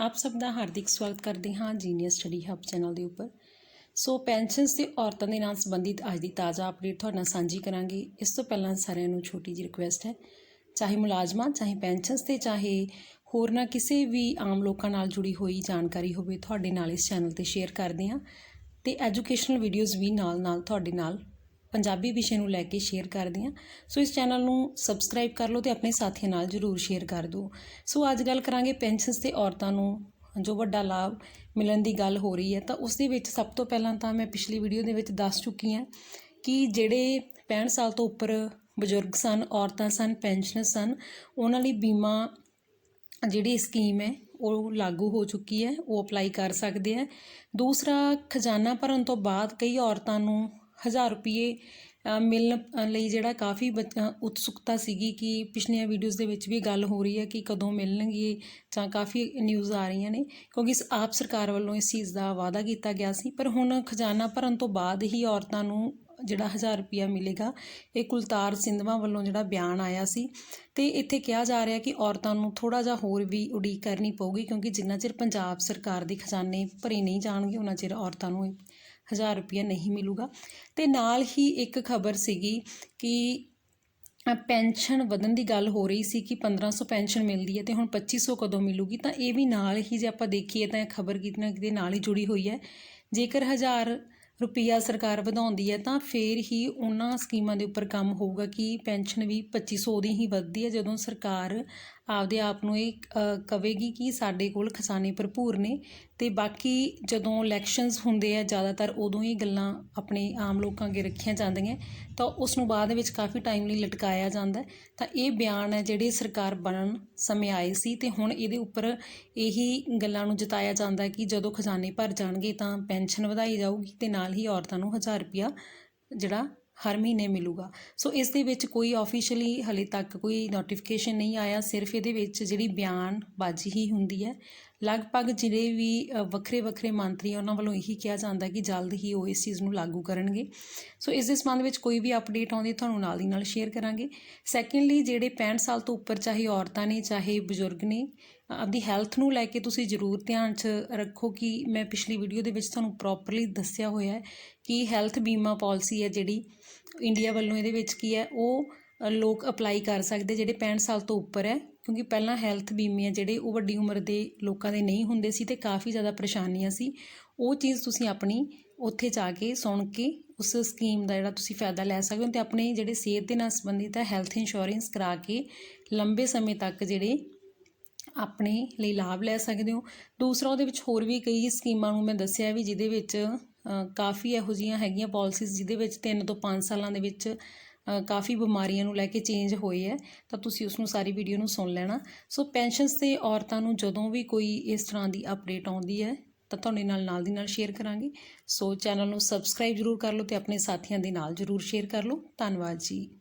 ਆਪ ਸਭ ਦਾ ਹਾਰਦਿਕ ਸਵਾਗਤ ਕਰਦੇ ਹਾਂ ਜੀਨੀਅਸ ਸਟੱਡੀ ਹੱਬ ਚੈਨਲ ਦੇ ਉੱਪਰ। ਸੋ ਪੈਨਸ਼ਨਸ ਤੇ ਔਰਤਾਂ ਦੇ ਨਾਲ ਸੰਬੰਧਿਤ ਅੱਜ ਦੀ ਤਾਜ਼ਾ ਅਪਡੇਟ ਤੁਹਾਡੇ ਨਾਲ ਸਾਂਝੀ ਕਰਾਂਗੇ। ਇਸ ਤੋਂ ਪਹਿਲਾਂ ਸਾਰਿਆਂ ਨੂੰ ਛੋਟੀ ਜਿਹੀ ਰਿਕੁਐਸਟ ਹੈ, ਚਾਹੇ ਮੁਲਾਜ਼ਮਾਂ, ਚਾਹੇ ਪੈਨਸ਼ਨਸ ਤੇ ਚਾਹੇ ਹੋਰ ਨਾ ਕਿਸੇ ਵੀ ਆਮ ਲੋਕਾਂ ਨਾਲ ਜੁੜੀ ਹੋਈ ਜਾਣਕਾਰੀ ਹੋਵੇ, ਤੁਹਾਡੇ ਨਾਲ ਇਸ ਚੈਨਲ ਤੇ ਸ਼ੇਅਰ ਕਰਦੇ ਹਾਂ ਤੇ ਐਜੂਕੇਸ਼ਨਲ ਵੀਡੀਓਜ਼ ਵੀ ਨਾਲ-ਨਾਲ ਤੁਹਾਡੇ ਨਾਲ ਪੰਜਾਬੀ ਵਿਸ਼ੇ ਨੂੰ ਲੈ ਕੇ ਸ਼ੇਅਰ ਕਰਦੀ ਹਾਂ। ਸੋ ਇਸ ਚੈਨਲ ਨੂੰ ਸਬਸਕ੍ਰਾਈਬ ਕਰ ਲਓ ਤੇ ਆਪਣੇ ਸਾਥੀਆਂ ਨਾਲ ਜਰੂਰ ਸ਼ੇਅਰ ਕਰ ਦਿਓ। ਸੋ ਅੱਜ ਗੱਲ ਕਰਾਂਗੇ ਪੈਨਸ਼ਨਸ ਤੇ ਔਰਤਾਂ ਨੂੰ, ਜੋ ਵੱਡਾ ਲਾਭ ਮਿਲਣ ਦੀ ਗੱਲ ਹੋ ਰਹੀ ਹੈ। ਤਾਂ ਉਸ ਦੇ ਵਿੱਚ ਸਭ ਤੋਂ ਪਹਿਲਾਂ ਤਾਂ ਮੈਂ ਪਿਛਲੀ ਵੀਡੀਓ ਦੇ ਵਿੱਚ ਦੱਸ ਚੁੱਕੀ ਹਾਂ ਕਿ ਜਿਹੜੇ 65 ਸਾਲ ਤੋਂ ਉੱਪਰ ਬਜ਼ੁਰਗ ਸਨ, ਔਰਤਾਂ ਸਨ ਪੈਨਸ਼ਨਰ ਸਨ, ਉਹਨਾਂ ਲਈ ਬੀਮਾ ਜਿਹੜੀ ਸਕੀਮ ਹੈ, ਉਹ ਲਾਗੂ ਹੋ ਚੁੱਕੀ ਹੈ, ਉਹ ਅਪਲਾਈ ਕਰ ਸਕਦੇ ਆ ਦੂਸਰਾ ਖਜ਼ਾਨਾ ਭਰਨ ਤੋਂ ਬਾਅਦ ਕਈ ਔਰਤਾਂ ਨੂੰ 1000 ਰੁਪਏ ਮਿਲਣ ਲਈ ਜਿਹੜਾ ਕਾਫੀ ਬੱਚ- ਉਤਸੁਕਤਾ ਸੀਗੀ ਕਿ ਪਿਛਲੀਆਂ ਵੀਡੀਓਜ਼ ਦੇ ਵਿੱਚ ਵੀ ਗੱਲ ਹੋ ਰਹੀ ਹੈ ਕਿ ਕਦੋਂ ਮਿਲਣਗੇ ਜਾਂ ਕਾਫੀ ਨਿਊਜ਼ ਆ ਰਹੀਆਂ ਨੇ, ਕਿਉਂਕਿ ਇਸ ਆਪ ਸਰਕਾਰ ਵੱਲੋਂ ਇਸ ਚੀਜ਼ ਦਾ ਵਾਅਦਾ ਕੀਤਾ ਗਿਆ ਸੀ। ਪਰ ਹੁਣ ਖਜ਼ਾਨਾ ਭਰਨ ਤੋਂ ਬਾਅਦ ਹੀ ਔਰਤਾਂ ਨੂੰ ਜਿਹੜਾ 1000 ਰੁਪਿਆ ਮਿਲੇਗਾ, ਇਹ ਕੁਲਤਾਰ ਸਿੰਧਵਾ ਵੱਲੋਂ ਜਿਹੜਾ ਬਿਆਨ ਆਇਆ ਸੀ। ਤੇ ਇੱਥੇ ਕਿਹਾ ਜਾ ਰਿਹਾ ਕਿ ਔਰਤਾਂ ਨੂੰ ਥੋੜਾ ਜਿਹਾ ਹੋਰ ਵੀ ਉਡੀਕ ਕਰਨੀ ਪਊਗੀ, ਕਿਉਂਕਿ ਜਿੰਨਾ ਚਿਰ ਪੰਜਾਬ ਸਰਕਾਰ ਦੇ ਖਜ਼ਾਨੇ ਭਰੇ ਨਹੀਂ ਜਾਣਗੇ ਉਹਨਾਂ ਚਿਰ ਔਰਤਾਂ ਨੂੰ 1000 ਰੁਪਿਆ ਨਹੀਂ ਮਿਲੂਗਾ। ਤੇ ਨਾਲ ਹੀ ਇੱਕ ਖਬਰ ਸੀਗੀ ਕਿ ਪੈਨਸ਼ਨ ਵਧਣ ਦੀ ਗੱਲ ਹੋ ਰਹੀ ਸੀ ਕਿ 1500 ਪੈਨਸ਼ਨ ਮਿਲਦੀ ਹੈ ਤੇ ਹੁਣ 2500 ਕਦੋਂ ਮਿਲੂਗੀ, ਤਾਂ ਇਹ ਵੀ ਨਾਲ ਹੀ ਜੇ ਆਪਾਂ ਦੇਖੀਏ ਤਾਂ ਇਹ ਖਬਰ ਕਿਤੇ ਨਾ ਕਿਤੇ ਨਾਲ ਹੀ ਜੁੜੀ ਹੋਈ ਹੈ। ਜੇਕਰ 1000 ਰੁਪਈਆ ਸਰਕਾਰ ਵਧਾਉਂਦੀ ਹੈ ਤਾਂ ਫੇਰ ਹੀ ਉਹਨਾਂ ਸਕੀਮਾਂ ਦੇ ਉੱਪਰ ਕੰਮ ਹੋਊਗਾ ਕਿ ਪੈਨਸ਼ਨ ਵੀ 2500 ਦੀ ਹੀ ਵੱਧਦੀ ਹੈ, ਜਦੋਂ ਸਰਕਾਰ ਆਪਦੇ ਆਪ ਨੂੰ ਇਹ ਕਵੇਗੀ ਕਿ ਸਾਡੇ ਕੋਲ ਖਜ਼ਾਨੇ ਭਰਪੂਰ ਨੇ ਅਤੇ ਬਾਕੀ ਜਦੋਂ ਇਲੈਕਸ਼ਨਸ ਹੁੰਦੇ ਆ, ਜ਼ਿਆਦਾਤਰ ਉਦੋਂ ਹੀ ਗੱਲਾਂ ਆਪਣੇ ਆਮ ਲੋਕਾਂ ਅੱਗੇ ਰੱਖੀਆਂ ਜਾਂਦੀਆਂ, ਤਾਂ ਉਸ ਨੂੰ ਬਾਅਦ ਵਿੱਚ ਕਾਫੀ ਟਾਈਮ ਲਈ ਲਟਕਾਇਆ ਜਾਂਦਾ। ਤਾਂ ਇਹ ਬਿਆਨ ਹੈ ਜਿਹੜੇ ਸਰਕਾਰ ਬਣਨ ਸਮੇਂ ਆਏ ਸੀ ਤੇ ਹੁਣ ਇਹਦੇ ਉੱਪਰ ਇਹੀ ਗੱਲਾਂ ਨੂੰ ਜਤਾਇਆ ਜਾਂਦਾ ਕਿ ਜਦੋਂ ਖਜ਼ਾਨੇ ਭਰ ਜਾਣਗੇ ਤਾਂ ਪੈਨਸ਼ਨ ਵਧਾਈ ਜਾਊਗੀ ਤੇ ਨਾਲ ਹੀ ਔਰਤਾਂ ਨੂੰ 1000 ਰੁਪਿਆ ਜਿਹੜਾ ਹਰ ਮਹੀਨੇ ਮਿਲੂਗਾ। ਸੋ ਇਸ ਦੇ ਵਿੱਚ ਕੋਈ ਆਫੀਸ਼ੀਅਲੀ ਹਲੇ ਤੱਕ ਕੋਈ ਨੋਟੀਫਿਕੇਸ਼ਨ ਨਹੀਂ ਆਇਆ, ਸਿਰਫ ਇਹਦੇ ਵਿੱਚ ਜਿਹੜੀ ਬਿਆਨਬਾਜ਼ੀ ਹੀ ਹੁੰਦੀ ਹੈ ਲਗਭਗ ਜਿਹੜੇ ਵੀ ਵੱਖਰੇ ਵੱਖਰੇ ਮੰਤਰੀ ਆ, ਉਹਨਾਂ ਵੱਲੋਂ ਇਹੀ ਕਿਹਾ ਜਾਂਦਾ ਕਿ ਜਲਦ ਹੀ ਉਹ ਇਸ ਚੀਜ਼ ਨੂੰ ਲਾਗੂ ਕਰਨਗੇ। ਸੋ ਇਸ ਦੇ ਸੰਬੰਧ ਵਿੱਚ ਕੋਈ ਵੀ ਅਪਡੇਟ ਆਉਂਦੀ ਤੁਹਾਨੂੰ ਨਾਲ ਦੀ ਨਾਲ ਸ਼ੇਅਰ ਕਰਾਂਗੇ। ਸੈਕੰਡਲੀ ਜਿਹੜੇ 65 ਸਾਲ ਤੋਂ ਉੱਪਰ ਚਾਹੇ ਔਰਤਾਂ ਨੇ ਚਾਹੇ ਬਜ਼ੁਰਗ ਨੇ ਆਪਦੀ ਹੈਲਥ ਨੂੰ ਲੈ ਕੇ ਤੁਸੀਂ ਜ਼ਰੂਰ ਧਿਆਨ 'ਚ ਰੱਖੋ ਕਿ ਮੈਂ ਪਿਛਲੀ ਵੀਡੀਓ ਦੇ ਵਿੱਚ ਤੁਹਾਨੂੰ ਪ੍ਰੋਪਰਲੀ ਦੱਸਿਆ ਹੋਇਆ ਹੈ ਕਿ ਹੈਲਥ ਬੀਮਾ ਪਾਲਿਸੀ ਹੈ ਜਿਹੜੀ ਇੰਡੀਆ ਵੱਲੋਂ ਇਹਦੇ ਵਿੱਚ ਕੀ ਹੈ ਉਹ ਲੋਕ ਅਪਲਾਈ ਕਰ ਸਕਦੇ, ਜਿਹੜੇ 65 ਸਾਲ ਤੋਂ ਉੱਪਰ ਹੈ, ਕਿਉਂਕਿ ਪਹਿਲਾਂ ਹੈਲਥ ਬੀਮੇ ਆ ਜਿਹੜੇ ਉਹ ਵੱਡੀ ਉਮਰ ਦੇ ਲੋਕਾਂ ਦੇ ਨਹੀਂ ਹੁੰਦੇ ਸੀ ਤੇ ਕਾਫੀ ਜ਼ਿਆਦਾ ਪਰੇਸ਼ਾਨੀਆਂ ਸੀ। ਉਹ ਚੀਜ਼ ਤੁਸੀਂ ਆਪਣੀ ਉੱਥੇ ਜਾ ਕੇ ਸੁਣ ਕੇ ਉਸ ਸਕੀਮ ਦਾ ਜਿਹੜਾ ਤੁਸੀਂ ਫਾਇਦਾ ਲੈ ਸਕਦੇ ਹੋ ਤੇ ਆਪਣੇ ਜਿਹੜੇ ਸਿਹਤ ਦੇ ਨਾਲ ਸੰਬੰਧਿਤ ਹੈ ਹੈਲਥ ਇੰਸ਼ੋਰੈਂਸ ਕਰਾ ਕੇ ਲੰਬੇ ਸਮੇਂ ਤੱਕ ਜਿਹੜੇ ਆਪਣੇ ਲਈ ਲਾਭ ਲੈ ਸਕਦੇ ਹੋ। ਦੂਸਰਾ ਉਹਦੇ ਵਿੱਚ ਹੋਰ ਵੀ ਕਈ ਸਕੀਮਾਂ ਨੂੰ ਮੈਂ ਦੱਸਿਆ ਵੀ ਜਿਹਦੇ ਵਿੱਚ ਕਾਫੀ ਇਹੋ ਜਿਹੀਆਂ ਹੈਗੀਆਂ ਪਾਲਿਸੀਜ਼ ਜਿਹਦੇ ਵਿੱਚ 3 ਤੋਂ 5 ਸਾਲਾਂ ਦੇ ਵਿੱਚ ਕਾਫੀ ਬਿਮਾਰੀਆਂ ਨੂੰ ਲੈ ਕੇ ਚੇਂਜ ਹੋਏ ਹੈ, ਤਾਂ ਤੁਸੀਂ ਉਸ ਨੂੰ ਸਾਰੀ ਵੀਡੀਓ ਨੂੰ ਸੁਣ ਲੈਣਾ। ਸੋ ਪੈਨਸ਼ਨਸ ਤੇ ਔਰਤਾਂ ਨੂੰ ਜਦੋਂ ਵੀ ਕੋਈ ਇਸ ਤਰ੍ਹਾਂ ਦੀ ਅਪਡੇਟ ਆਉਂਦੀ ਹੈ, ਤਾਂ ਤੁਹਾਡੇ ਨਾਲ ਨਾਲ ਦੀ ਨਾਲ ਸ਼ੇਅਰ ਕਰਾਂਗੇ। ਸੋ ਚੈਨਲ ਨੂੰ ਸਬਸਕ੍ਰਾਈਬ ਜ਼ਰੂਰ ਕਰ ਲਓ ਤੇ ਆਪਣੇ ਸਾਥੀਆਂ ਦੇ ਨਾਲ ਜ਼ਰੂਰ ਸ਼ੇਅਰ ਕਰ ਲਓ। ਧੰਨਵਾਦ ਜੀ।